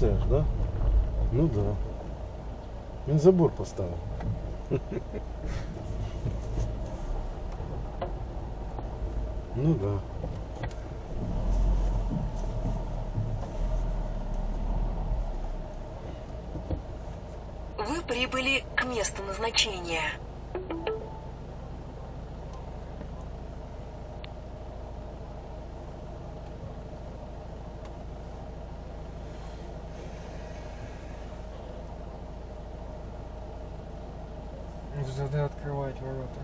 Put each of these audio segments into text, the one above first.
Оце ж, да? Ну да. Він забор поставив. Ну да. Вы прибыли к месту назначения. Завжди открывать ворота.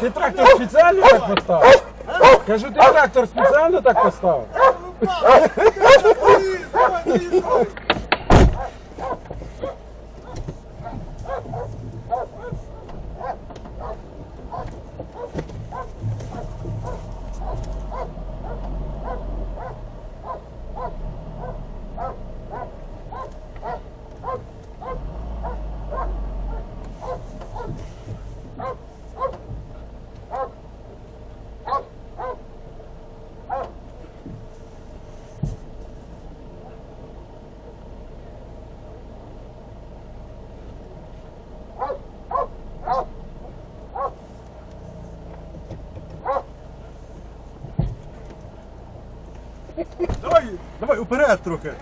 Ти трактор спеціально так поставив? Кажу, ти трактор спеціально так поставив? Давай, уперед трохи.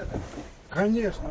Що. Конечно,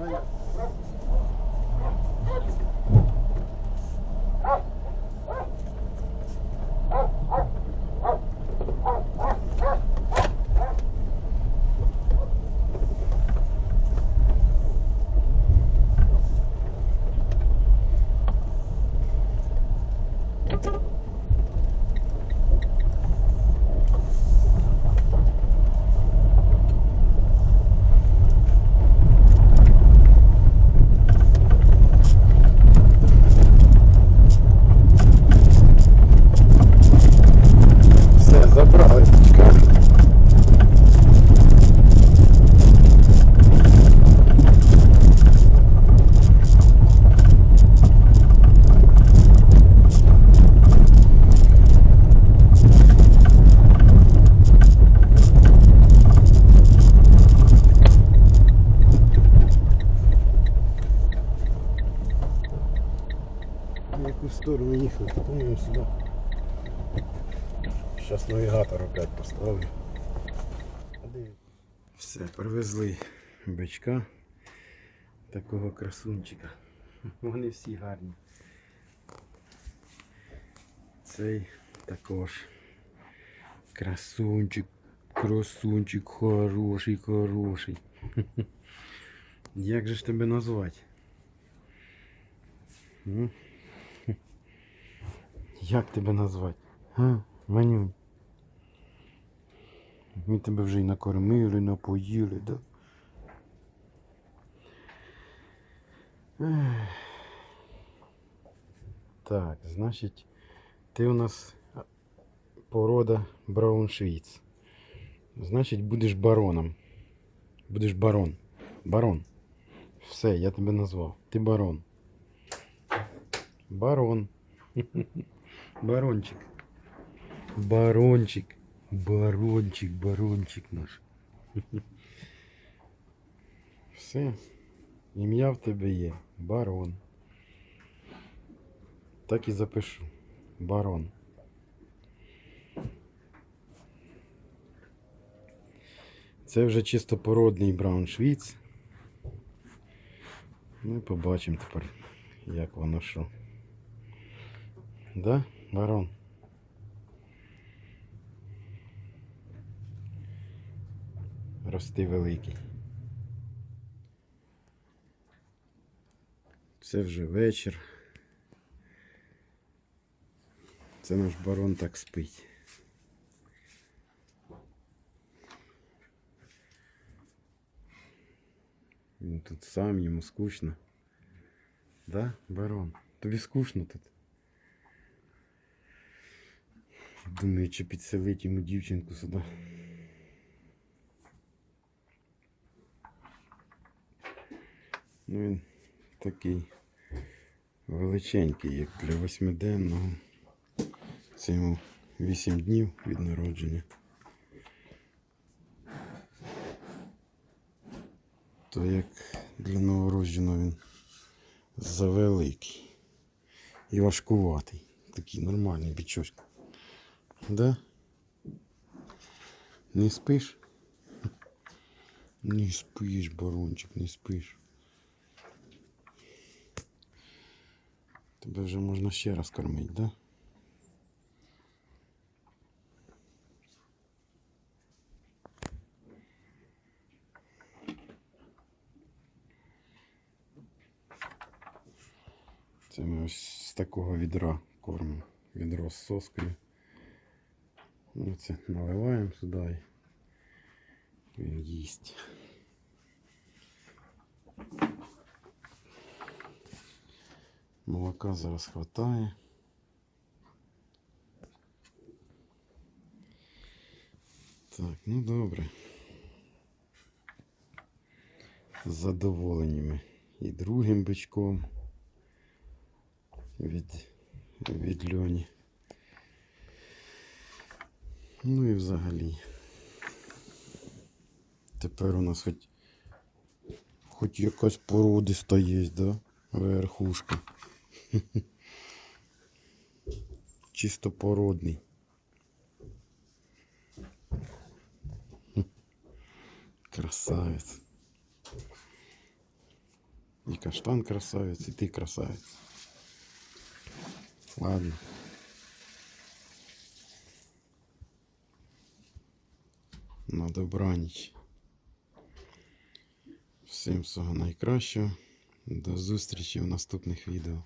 по-моєму сюди. Зараз навігатор опять поставлю. Все, привезли бичка. Такого красунчика. Вони всі гарні. Цей також красунчик, красунчик, хороший, хороший. Як же ж тебе назвати? Як тебе назвати? А, Манюнь? Ми тебе вже й накормили, напоїли, да? Так, значить, ти у нас порода Брауншвіц. Значить, будеш бароном. Будеш барон. Барон. Все, я тебе назвав. Ти барон. Барон. Барончик. Барончик. Барончик, барончик наш. Все. Ім'я в тебе є. Барон. Так і запишу. Барон. Це вже чистопородний брауншвіц. Ну і побачимо тепер, як воно що. Да, барон? Рости великий. Це вже вечір. Це наш барон так спить. Він тут сам, йому скучно. Да, барон? Тобі скучно тут? Думаю, чи підселить йому дівчинку сюди. Ну він такий величенький, як для восьмиденного. Це йому 8 днів від народження. То як для новородженого він завеликий і важкуватий. Такий нормальний бічочок. Да? Не спиш? Не спиш, барончик, не спиш. Тебе вже можна ще раз кормити, да? Це ми ось з такого відра кормимо. Відро з соскою. Ну, це наливаємо сюди він їсть. Молока зараз хватає. Так, ну добре. З задоволеннями і другим бичком від, від льоні. Ну і взагалі. Тепер у нас хоч, хоч якась породиста є, да? Верхушка. Чисто породний. Красавець. І каштан красавець, і ти красавець. Ладно. На добраніч. Всім всього найкращого. До зустрічі в наступних відео.